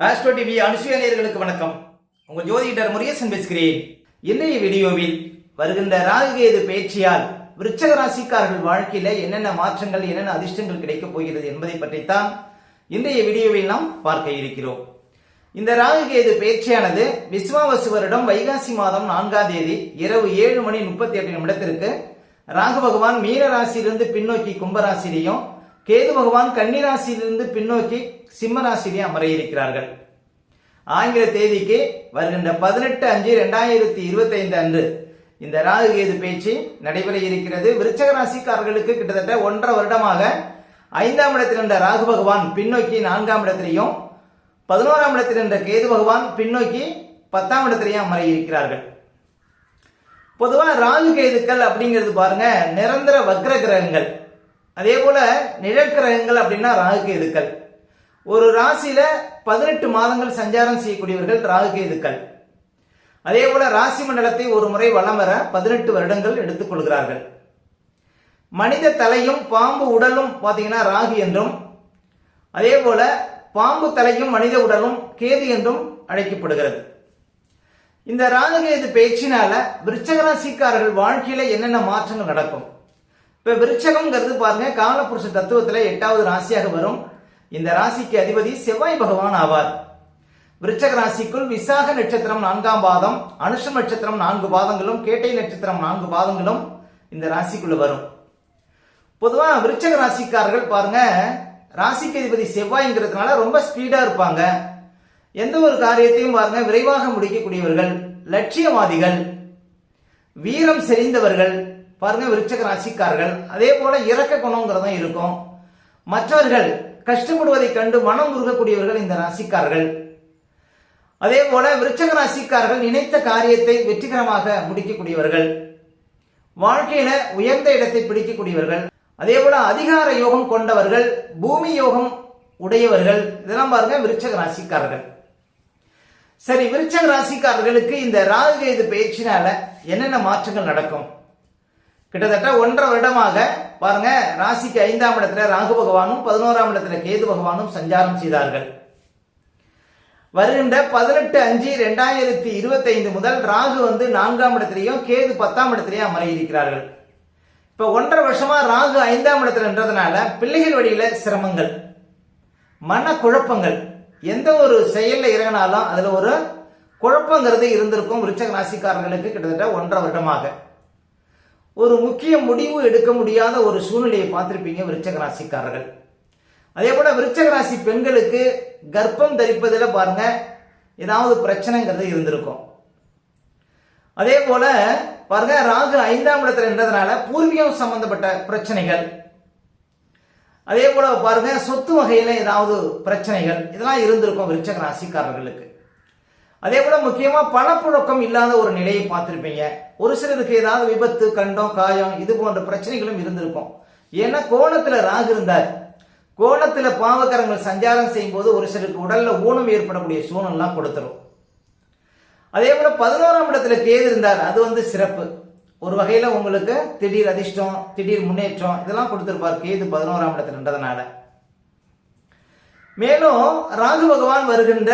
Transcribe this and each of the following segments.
Astro TV Anusuya நேயர்களுக்கு வணக்கம். உங்கள் ஜோதிடர் முருகேசன் பேசுகிறேன். இன்றைய வீடியோவில் வருகின்ற ராகுகேது பேச்சியால் விருச்சக ராசிக்காரர்கள் வாழ்க்கையில என்னென்ன மாற்றங்கள் என்னென்ன அதிர்ஷ்டங்கள் கிடைக்கப் போகிறது என்பதை பற்றித்தான் இன்றைய வீடியோவில் நாம் பார்க்க இருக்கிறோம். இந்த ராகுகேது பேச்சியானது விஸ்வாவசு வருடம் வைகாசி மாதம் நான்காம் தேதி இரவு ஏழு மணி முப்பத்தி எட்டு நிமிடத்திற்கு ராகு பகவான் மீன ராசியிலிருந்து பின்னோக்கி கும்பராசிலையும் கேது பகவான் கன்னி ராசியிலிருந்து பின்னோக்கி சிம்ம ராசியிலே அமர இருக்கிறார்கள் ஆங்கில தேதிக்கு வருகின்ற பதினெட்டு அஞ்சு ரெண்டாயிரத்தி இருபத்தி ஐந்து அன்று இந்த ராகு கேது பேச்சு நடைபெற இருக்கிறது. விருச்சக ராசிக்காரர்களுக்கு கிட்டத்தட்ட ஒன்றரை வருடமாக ஐந்தாம் இடத்தில் இருந்த ராகு பகவான் பின்னோக்கி நான்காம் இடத்திலையும் பதினோராம் இடத்தில் இருந்த கேது பகவான் பின்னோக்கி பத்தாம் இடத்திலையும் அமர இருக்கிறார்கள் பொதுவாக ராகு கேதுக்கள் அப்படிங்கிறது பாருங்க நிரந்தர வக்ர கிரகங்கள். அதே போல நிழல் கிரகங்கள் அப்படின்னா ராகு கேதுக்கள். ஒரு ராசியில பதினெட்டு மாதங்கள் சஞ்சாரம் செய்யக்கூடியவர்கள் ராகு கேதுக்கள். அதே போல ராசி மண்டலத்தை ஒரு முறை வலம் வர பதினெட்டு வருடங்கள் எடுத்துக்கொள்கிறார்கள் மனித தலையும் பாம்பு உடலும் பார்த்தீங்கன்னா ராகு என்றும் அதே போல பாம்பு தலையும் மனித உடலும் கேது என்றும் அழைக்கப்படுகிறது. இந்த ராகு கேது பேச்சினால விருச்சக ராசிக்காரர்கள் வாழ்க்கையில என்னென்ன மாற்றங்கள் நடக்கும்? இப்ப விருச்சகம்ங்கிறது பாருங்க காலபுருஷ தத்துவத்துல எட்டாவது ராசியாக வரும். இந்த ராசிக்கு அதிபதி செவ்வாய் பகவான் ஆவார். விருச்சக ராசிக்குள் விசாக நட்சத்திரம் நான்காம் பாதம் அனுஷம் நட்சத்திரம் நான்கு பாதங்களும் கேட்டை நட்சத்திரம் நான்கு பாதங்களும் இந்த ராசிக்குள்ள வரும். பொதுவா விருச்சக ராசிக்காரர்கள் பாருங்க ராசிக்கு அதிபதி செவ்வாய்ங்கிறதுனால ரொம்ப ஸ்பீடா இருப்பாங்க. எந்த ஒரு காரியத்தையும் பாருங்க விரைவாக முடிக்கக்கூடியவர்கள் லட்சியவாதிகள் வீரம் செறிந்தவர்கள் பாருங்க விருச்சக ராசிக்காரர்கள். அதே போல இறக்க குணங்கிறதும் இருக்கும். மற்றவர்கள் கஷ்டப்படுவதை கண்டு மனம் உருகக்கூடியவர்கள் இந்த ராசிக்காரர்கள். அதே போல விருச்சக ராசிக்காரர்கள் நினைத்த காரியத்தை வெற்றிகரமாக முடிக்கக்கூடியவர்கள். வாழ்க்கையில உயர்ந்த இடத்தை பிடிக்கக்கூடியவர்கள். அதே போல அதிகார யோகம் கொண்டவர்கள் பூமி யோகம் உடையவர்கள். இதெல்லாம் பாருங்க விருச்சக ராசிக்காரர்கள். சரி விருச்சக ராசிக்காரர்களுக்கு இந்த ராகு கேது பயிற்சினால என்னென்ன மாற்றங்கள் நடக்கும்? கிட்டத்தட்ட ஒன்றரை வருடமாக பாருங்க ராசிக்கு ஐந்தாம் இடத்துல ராகு பகவானும் பதினோராம் இடத்துல கேது பகவானும் சஞ்சாரம் செய்தார்கள். வருகின்ற பதினெட்டு அஞ்சு ரெண்டாயிரத்தி இருபத்தி ஐந்து முதல் ராகு வந்து நான்காம் இடத்திலையும் கேது பத்தாம் இடத்திலையும் அமர இருக்கிறார்கள் இப்ப ஒன்றரை வருஷமா ராகு ஐந்தாம் இடத்துலன்றதுனால பிள்ளைகள் வழியில சிரமங்கள் மன குழப்பங்கள் எந்த ஒரு செயல்ல இறங்கினாலும் அதுல ஒரு குழப்பங்கிறது இருந்திருக்கும். விருச்சக ராசிக்காரர்களுக்கு கிட்டத்தட்ட ஒன்றரை வருடமாக. ஒரு முக்கிய முடிவு எடுக்க முடியாத ஒரு சூழ்நிலையை பார்த்திருப்பீங்க விருச்சக ராசிக்காரர்கள். அதே போல விருச்சக ராசி பெண்களுக்கு கர்ப்பம் தரிப்பதில் பாருங்க ஏதாவது பிரச்சனைங்கிறது இருந்திருக்கும். அதே போல பாருங்க ராகு ஐந்தாம் இடத்துல இருந்ததுனால பூர்வீகம் சம்பந்தப்பட்ட பிரச்சனைகள். அதே போல பாருங்க சொத்து வகையில ஏதாவது பிரச்சனைகள் இதெல்லாம் இருந்திருக்கும் விருச்சக ராசிக்காரர்களுக்கு. அதே போல முக்கியமா பணப்புழக்கம் இல்லாத ஒரு நிலையை பார்த்திருப்பீங்க. ஒரு சிலருக்கு ஏதாவது விபத்து கண்டம் காயம் இது போன்ற பிரச்சனைகளும் இருந்திருக்கும். ஏன்னா கோணத்துல ராகு இருந்தார். கோணத்துல பாவகரங்கள் சஞ்சாரம் செய்யும் போது ஒரு சிலருக்கு உடல்ல ஊனம் ஏற்படக்கூடிய சூழல்லாம் கொடுத்துரும். அதே போல பதினோராம் இடத்துல கேது இருந்தார். அது வந்து சிறப்பு. ஒரு வகையில உங்களுக்கு திடீர் அதிர்ஷ்டம் திடீர் முன்னேற்றம் இதெல்லாம் கொடுத்திருப்பார் கேது பதினோராம் இடத்துலன்றதுனால மேலும் ராகு பகவான் வருகின்ற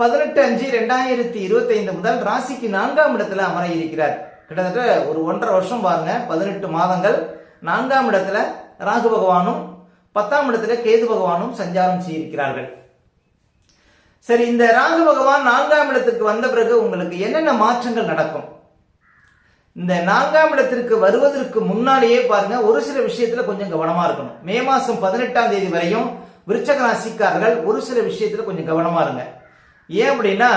பதினெட்டு அஞ்சு ரெண்டாயிரத்தி இருபத்தி ஐந்து முதல் ராசிக்கு நான்காம் இடத்துல அமர இருக்கிறார் கிட்டத்தட்ட ஒரு ஒன்றரை வருஷம் பாருங்க பதினெட்டு மாதங்கள். நான்காம் இடத்துல ராகு பகவானும் பத்தாம் இடத்துல கேது பகவானும் சஞ்சாரம் செய்திருக்கிறார்கள். சரி இந்த ராகு பகவான் நான்காம் இடத்துக்கு வந்த பிறகு உங்களுக்கு என்னென்ன மாற்றங்கள் நடக்கும்? இந்த நான்காம் இடத்திற்கு வருவதற்கு முன்னாலேயே பாருங்க ஒரு சில விஷயத்துல கொஞ்சம் கவனமா இருக்கணும். மே மாசம் பதினெட்டாம் தேதி வரையும் விருச்சக ராசிக்காரர்கள் ஒரு சில விஷயத்துல கொஞ்சம் கவனமா இருங்க. ஏன் அப்படின்னா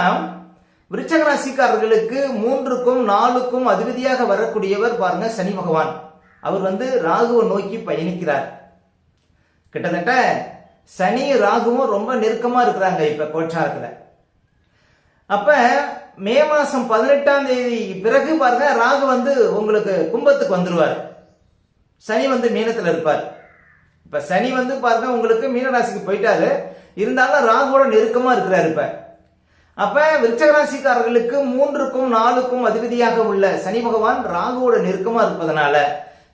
விருச்சக ராசிக்காரர்களுக்கு மூன்றுக்கும் நாலுக்கும் அதிபதியாக வரக்கூடியவர் பாருங்க சனி பகவான். அவர் வந்து ராகுவை நோக்கி பயணிக்கிறார். கிட்டத்தட்ட சனி ராகுவும் ரொம்ப நெருக்கமா இருக்கிறாங்க இப்ப கோச்சாரத்துல. அப்ப மே மாசம் பதினெட்டாம் தேதி பிறகு பாருங்க ராகு வந்து உங்களுக்கு கும்பத்துக்கு வந்துருவார். சனி வந்து மீனத்துல இருப்பார். இப்ப சனி வந்து பாருங்க உங்களுக்கு மீனராசிக்கு போயிட்டாரு. இருந்தாலும் ராகுவோட நெருக்கமா இருக்கிறாரு இப்ப. அப்ப விருச்சகராசிக்காரர்களுக்கு மூன்றுக்கும் நாலுக்கும் அதிபதியாக உள்ள சனி பகவான் ராகுவோட நெருக்கமா இருப்பதனால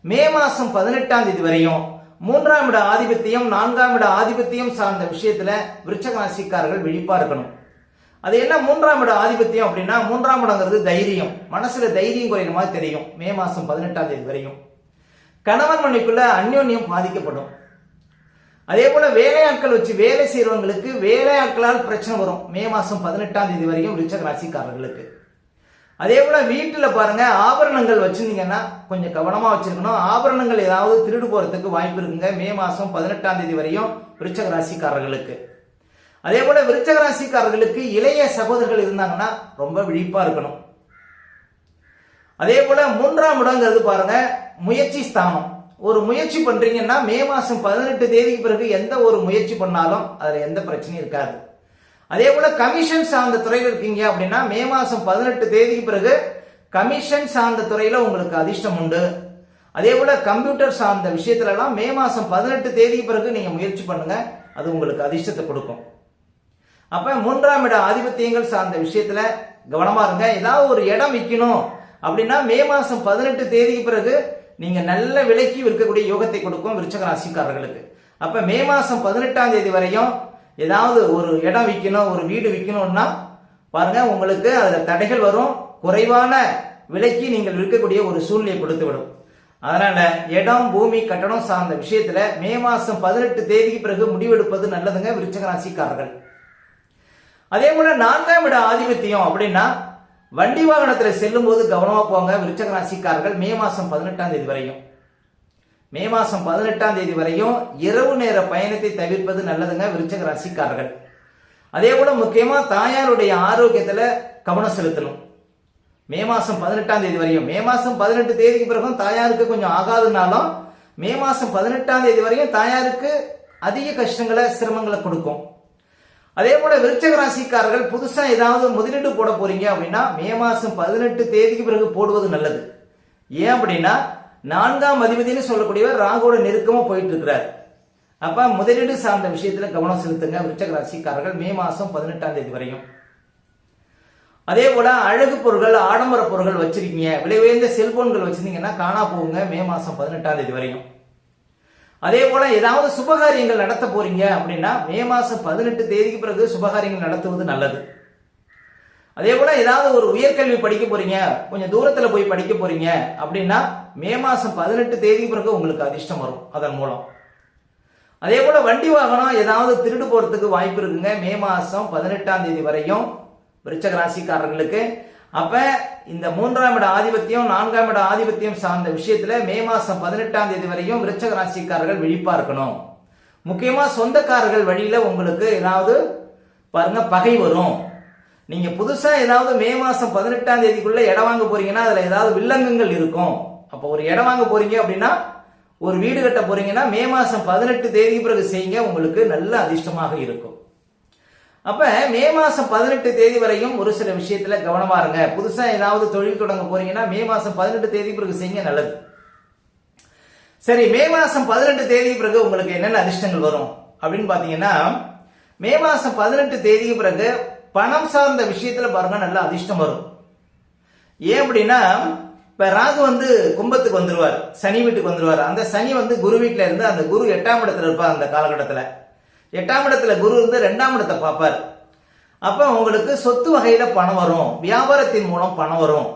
மே மாசம் பதினெட்டாம் தேதி வரையும் மூன்றாம் இட ஆதிபத்தியம் நான்காம் இட ஆதிபத்தியம் சார்ந்த விஷயத்துல விருச்சகராசிக்காரர்கள் விழிப்பா இருக்கணும். அது என்ன மூன்றாம் இட ஆதிபத்தியம் அப்படின்னா மூன்றாம் இடங்கிறது தைரியம். மனசுல தைரியம் குறையிற மாதிரி தெரியும். மே மாசம் பதினெட்டாம் தேதி வரையும். கணவன் மனைக்குள்ள அந்யோன்யம் பாதிக்கப்படும். அதே போல வேலையாட்கள் வச்சு வேலை செய்யறவங்களுக்கு வேலையாட்களால் பிரச்சனை வரும். மே மாதம் பதினெட்டாம் தேதி வரையும் ரிச்சக ராசிக்காரர்களுக்கு. அதே போல வீட்டில் பாருங்க ஆபரணங்கள் வச்சிருந்தீங்கன்னா கொஞ்சம் கவனமாக வச்சிருக்கணும். ஆபரணங்கள் ஏதாவது திருடு போறதுக்கு வாய்ப்பு இருக்குங்க. மே மாதம் பதினெட்டாம் தேதி வரையும் விருச்சக ராசிக்காரர்களுக்கு. அதே போல விருச்சக ராசிக்காரர்களுக்கு இளைய சகோதரர்கள் இருந்தாங்கன்னா ரொம்ப விழிப்பா இருக்கணும். அதே போல மூன்றாம் இடங்கிறது பாருங்க முயற்சி ஸ்தானம். ஒரு முயற்சி பண்றீங்கன்னா மே மாசம் பதினெட்டு தேதிக்கு பிறகு எந்த ஒரு முயற்சி பண்ணாலும் அதுல எந்த பிரச்சனையும் இருக்காது. அதே போல கமிஷன் சார்ந்த துறையில் இருக்கீங்க அப்படின்னா மே மாசம் பதினெட்டு தேதிக்கு பிறகு கமிஷன் சார்ந்த துறையில உங்களுக்கு அதிர்ஷ்டம் உண்டு. அதே போல கம்ப்யூட்டர் சார்ந்த விஷயத்துல எல்லாம் மே மாசம் பதினெட்டு தேதிக்கு பிறகு நீங்க முயற்சி பண்ணுங்க அது உங்களுக்கு அதிர்ஷ்டத்தை கொடுக்கும். அப்ப மூன்றாம் இட ஆதிபத்தியங்கள் சார்ந்த விஷயத்துல கவனமா இருங்க. ஏதாவது ஒரு இடம் விற்கணும் அப்படின்னா மே மாசம் பதினெட்டு தேதிக்கு பிறகு நீங்க நல்ல விலைக்கு விற்கக்கூடிய யோகத்தை கொடுக்கும் விருச்சக ராசிக்காரர்களுக்கு. அப்ப மே மாசம் பதினெட்டாம் தேதி வரையும் ஏதாவது ஒரு இடம் விற்கணும் ஒரு வீடு விற்கணும்னா பாருங்க உங்களுக்கு அதுல தடைகள் வரும். குறைவான விலைக்கு நீங்கள் விற்கக்கூடிய ஒரு சூழ்நிலை கொடுத்து விடும் அதனால இடம் பூமி கட்டணம் சார்ந்த விஷயத்துல மே மாசம் பதினெட்டு தேதிக்கு பிறகு முடிவெடுப்பது நல்லதுங்க விருச்சக ராசிக்காரர்கள். அதே போல நான்காம் இட ஆதிபத்தியம் அப்படின்னா வண்டி வாகனத்தில் செல்லும் போது கவனமாக போங்க. விருச்சக ராசிக்காரர்கள் மே மாதம் பதினெட்டாம் தேதி வரையும். மே மாதம் பதினெட்டாம் தேதி வரையும் இரவு நேர பயணத்தை தவிர்ப்பது நல்லதுங்க விருச்சக ராசிக்காரர்கள். அதே போல முக்கியமாக தாயாருடைய ஆரோக்கியத்தில் கவனம் செலுத்தணும். மே மாதம் பதினெட்டாம் தேதி வரையும். மே மாதம் பதினெட்டு தேதிக்கு பிறகும் தாயாருக்கு கொஞ்சம் ஆகாதுனாலும் மே மாதம் பதினெட்டாம் தேதி வரையும் தாயாருக்கு அதிக கஷ்டங்களை சிரமங்களை கொடுக்கும். அதே போல விருச்சக ராசிக்காரர்கள் புதுசா ஏதாவது முதலீடு போட போறீங்க அப்படின்னா மே மாசம் பதினெட்டு தேதிக்கு பிறகு போடுவது நல்லது. ஏன் அப்படின்னா நான்காம் அதிபதினு சொல்லக்கூடியவர் ராகுவோட நெருக்கமா போயிட்டு இருக்கிறார் அப்ப முதலீடு சார்ந்த விஷயத்துல கவனம் செலுத்துங்க விருச்சக ராசிக்காரர்கள் மே மாசம் பதினெட்டாம் தேதி வரையும். அதே போல அழகு பொருட்கள் ஆடம்பர பொருட்கள் வச்சிருக்கீங்க விலை உயர்ந்த செல்போன்கள் வச்சிருந்தீங்கன்னா காணா போகுங்க மே மாசம் பதினெட்டாம் தேதி வரையும். அதே போல ஏதாவது சுபகாரியங்கள் நடத்த போறீங்க அப்படின்னா மே மாசம் பதினெட்டு தேதிக்கு பிறகு சுபகாரியங்கள் நடத்துவது நல்லது. அதே போல ஏதாவது ஒரு உயர்கல்வி படிக்க போறீங்க கொஞ்சம் தூரத்துல போய் படிக்க போறீங்க அப்படின்னா மே மாசம் பதினெட்டு தேதி பிறகு உங்களுக்கு அதிர்ஷ்டம் வரும் அதன் மூலம். அதே போல வண்டி வாகனம் ஏதாவது திருடு போறதுக்கு வாய்ப்பு இருக்குங்க. மே மாசம் பதினெட்டாம் தேதி வரையும் விருச்சக ராசிக்காரர்களுக்கு. அப்ப இந்த மூன்றாம் இட ஆதிபத்தியம் நான்காம் இட ஆதிபத்தியம் சார்ந்த விஷயத்துல மே மாசம் பதினெட்டாம் தேதி வரையும் விருச்சக ராசிக்காரர்கள் விழிப்பா இருக்கணும் முக்கியமா சொந்தக்காரர்கள் வழியில உங்களுக்கு ஏதாவது பாருங்க பகை வரும். நீங்க புதுசா ஏதாவது மே மாசம் பதினெட்டாம் தேதிக்குள்ள இடம் வாங்க போறீங்கன்னா அதுல ஏதாவது வில்லங்கங்கள் இருக்கும். அப்போ ஒரு இடம் வாங்க போறீங்க அப்படின்னா ஒரு வீடு கட்ட போறீங்கன்னா மே மாசம் பதினெட்டு தேதி பிறகு செய்யுங்க உங்களுக்கு நல்ல அதிர்ஷ்டமாக இருக்கும். அப்ப மே மாசம் பதினெட்டு தேதி வரையும் ஒரு சில விஷயத்துல கவனமா இருங்க. புதுசா ஏதாவது தொழில் தொடங்க போறீங்கன்னா மே மாசம் பதினெட்டு தேதி பிறகு செய்யுங்க நல்லது. சரி மே மாசம் பதினெட்டு தேதி பிறகு உங்களுக்கு என்னென்ன அதிர்ஷ்டங்கள் வரும்? அப்படின்னு பாத்தீங்கன்னா மே மாசம் பதினெட்டு தேதிக்கு பிறகு பணம் சார்ந்த விஷயத்துல பாருங்க நல்ல அதிர்ஷ்டம் வரும். ஏன் அப்படின்னா இப்ப ராகு வந்து கும்பத்துக்கு வந்துருவார் சனி வீட்டுக்கு வந்துருவார். அந்த சனி வந்து குரு வீட்டுல இருந்து அந்த குரு எட்டாம் இடத்துல இருப்பார் அந்த காலகட்டத்துல. எட்டாம் இடத்துல குரு இருந்து ரெண்டாம் இடத்தை பார்ப்பார். அப்ப உங்களுக்கு சொத்து வகையில பணம் வரும். வியாபாரத்தின் மூலம் பணம் வரும்.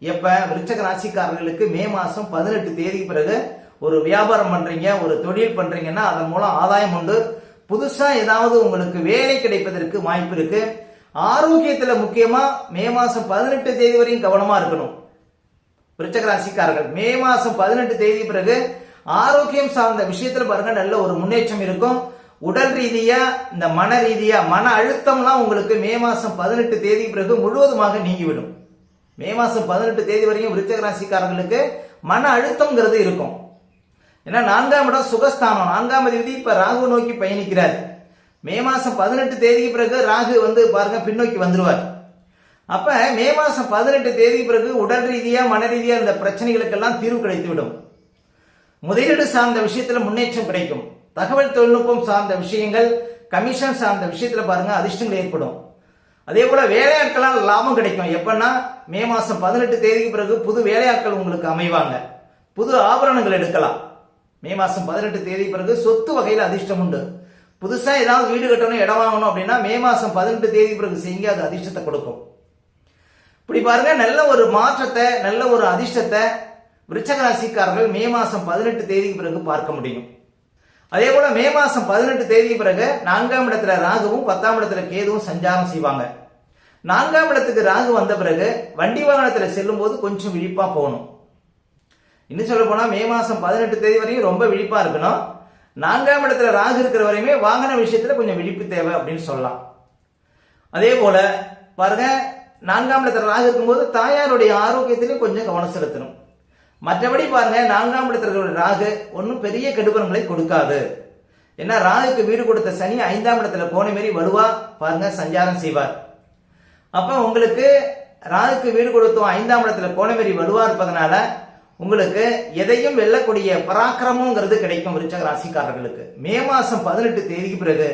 எப்ப? விருச்சக ராசிக்காரர்களுக்கு மே மாசம் பதினெட்டு தேதிக்கு பிறகு ஒரு வியாபாரம் பண்றீங்க ஒரு தொழில் பண்றீங்கன்னா அதன் மூலம் ஆதாயம் உண்டு. புதுசா ஏதாவது உங்களுக்கு வேலை கிடைப்பதற்கு வாய்ப்பு இருக்கு. ஆரோக்கியத்துல முக்கியமா மே மாசம் பதினெட்டு தேதி வரையும் கவனமா இருக்கணும். விருச்சக ராசிக்காரர்கள் மே மாசம் பதினெட்டு தேதி பிறகு ஆரோக்கியம் சார்ந்த விஷயத்துல பாருங்க நல்ல ஒரு முன்னேற்றம் இருக்கும். உடல் ரீதியா இந்த மன ரீதியா மன அழுத்தம்லாம் உங்களுக்கு மே மாசம் பதினெட்டு தேதி பிறகு முழுவதுமாக நீங்கிவிடும். மே மாசம் பதினெட்டு தேதி வரையும் விருச்சக ராசிக்காரர்களுக்கு மன அழுத்தம்ங்கிறது இருக்கும். ஏன்னா நான்காம் இடம் சுகஸ்தானம். நான்காம் தேதி இப்ப ராகு நோக்கி பயணிக்கிறார். மே மாசம் பதினெட்டு தேதிக்கு பிறகு ராகு வந்து பாருங்க பின்னோக்கி வந்துருவார். அப்ப மே மாசம் பதினெட்டு தேதி பிறகு உடல் ரீதியா மன ரீதியா இந்த பிரச்சனைகளுக்கெல்லாம் தீர்வு கிடைத்து விடும் முதலீடு சார்ந்த விஷயத்துல முன்னேற்றம் கிடைக்கும். தகவல் தொழில்நுட்பம் சார்ந்த விஷயங்கள் கமிஷன் சார்ந்த விஷயத்துல பாருங்க அதிர்ஷ்டங்கள் ஏற்படும். அதே போல வேலையாட்களால் லாபம் கிடைக்கும். எப்பன்னா மே மாசம் பதினெட்டு தேதிக்கு பிறகு புது வேலையாட்கள் உங்களுக்கு அமைவாங்க. புது ஆபரணங்கள் எடுக்கலாம். மே மாசம் பதினெட்டு தேதி பிறகு சொத்து வகையில் அதிர்ஷ்டம் உண்டு. புதுசா ஏதாவது வீடு கட்டணும் இடம் வாங்கணும் அப்படின்னா மே மாசம் பதினெட்டு தேதி பிறகு செய்யுங்க அது அதிர்ஷ்டத்தை கொடுக்கும். இப்படி பாருங்க நல்ல ஒரு மாற்றத்தை நல்ல ஒரு அதிர்ஷ்டத்தை விருச்சக ராசிக்காரர்கள் மே மாசம் பதினெட்டு தேதிக்கு பிறகு பார்க்க முடியும். அதே போல மே மாசம் பதினெட்டு தேதி பிறகு நான்காம் இடத்துல ராகுவும் பத்தாம் இடத்துல கேதுவும் சஞ்சாரம் செய்வாங்க. நான்காம் இடத்துக்கு ராகு வந்த பிறகு வண்டி வாகனத்துல செல்லும் போது கொஞ்சம் விழிப்பா போகணும். இன்னும் சொல்ல போனா மே மாசம் பதினெட்டு தேதி வரையும் ரொம்ப விழிப்பா இருக்கணும். நான்காம் இடத்துல ராகு இருக்கிற வரையுமே வாகன விஷயத்துல கொஞ்சம் விழிப்பு தேவை அப்படின்னு சொல்லலாம். அதே போல பாருங்க நான்காம் இடத்துல ராகு இருக்கும்போது தாயாருடைய ஆரோக்கியத்திலையும் கொஞ்சம் கவனம் செலுத்தணும். மற்றபடி பாருங்க நான்காம் இடத்துல ராகு ஒன்றும் பெரிய கெடுபலங்களை கொடுக்காது. ஏன்னா ராகுக்கு வீடு கொடுத்த சனி ஐந்தாம் இடத்துல போன மாரி வலுவா பாருங்க சஞ்சாரம் செய்வார். அப்ப உங்களுக்கு ராகுக்கு வீடு கொடுத்தோம் ஐந்தாம் இடத்துல போன மாரி வலுவா இருப்பதனால உங்களுக்கு எதையும் வெல்லக்கூடிய பராக்கிரமங்கிறது கிடைக்கும் விருச்சக ராசிக்காரர்களுக்கு. மே மாசம் பதினெட்டு தேதிக்கு பிறகு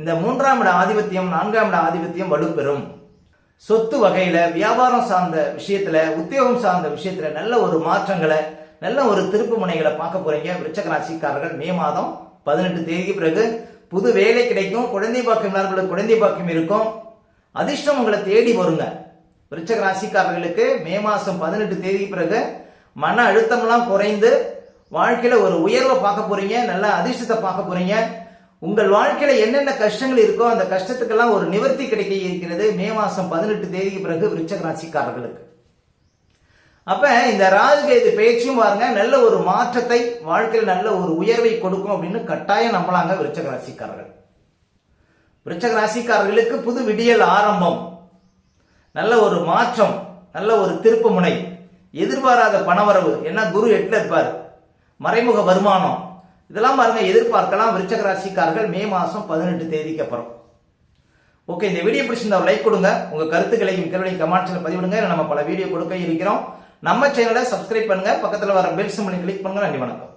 இந்த மூன்றாம் இட ஆதிபத்தியம் நான்காம் இட ஆதிபத்தியம் வலுப்பெறும். சொத்து வகையில வியாபாரம் சார்ந்த விஷயத்துல உத்தியோகம் சார்ந்த விஷயத்துல நல்ல ஒரு மாற்றங்களை நல்ல ஒரு திருப்பு முனைகளை பார்க்க போறீங்க. விருச்சக ராசிக்காரர்கள் மே மாதம் பதினெட்டு தேதிக்கு பிறகு புது வேலை கிடைக்கும் குழந்தை பாக்கியம் இல்லாதவர்களுக்கு குழந்தை பாக்கியம் இருக்கும். அதிர்ஷ்டம் உங்களை தேடி வருங்க. விருச்சக ராசிக்காரர்களுக்கு மே மாதம் பதினெட்டு தேதிக்கு பிறகு மன அழுத்தம்லாம் குறைந்து வாழ்க்கையில ஒரு உயர்வை பார்க்க போறீங்க நல்ல அதிர்ஷ்டத்தை பார்க்க போறீங்க. உங்கள் வாழ்க்கையில என்னென்ன கஷ்டங்கள் இருக்கோ அந்த கஷ்டத்துக்கெல்லாம் ஒரு நிவர்த்தி கிடைக்க இருக்கிறது மே மாசம் பதினெட்டு தேதிக்கு பிறகு விருச்சக ராசிக்காரர்களுக்கு. அப்ப இந்த ராகுகேது பேச்சும் பாருங்க நல்ல ஒரு மாற்றத்தை வாழ்க்கையில் நல்ல ஒரு உயர்வை கொடுக்கும் அப்படின்னு கட்டாயம் நம்பலாங்க விருச்சக ராசிக்காரர்கள். விருச்சக ராசிக்காரர்களுக்கு புது விடியல் ஆரம்பம். நல்ல ஒரு மாற்றம் நல்ல ஒரு திருப்பு முனை. எதிர்பாராத பணவரவு. என்ன குரு எட்டுல இருப்பார். மறைமுக வருமானம். இதெல்லாம் பாருங்க எதிர்பார்க்கலாம். விருச்சக ராசிக்காரர்கள் மே மாதம் பதினெட்டு தேதிக்கு அப்புறம். ஓகே இந்த வீடியோ பிடிச்சிருந்தா லைக் கொடுங்க. உங்க கருத்துக்களையும் கேள்வி கமெண்ட்ஸ்ல பதிவிடுங்க. நம்ம பல வீடியோ கொடுக்க இருக்கிறோம். நம்ம சேனலை சப்ஸ்கிரைப் பண்ணுங்க. பக்கத்துல வர பெல் சிம்மனை கிளிக் பண்ணுங்க. நன்றி வணக்கம்.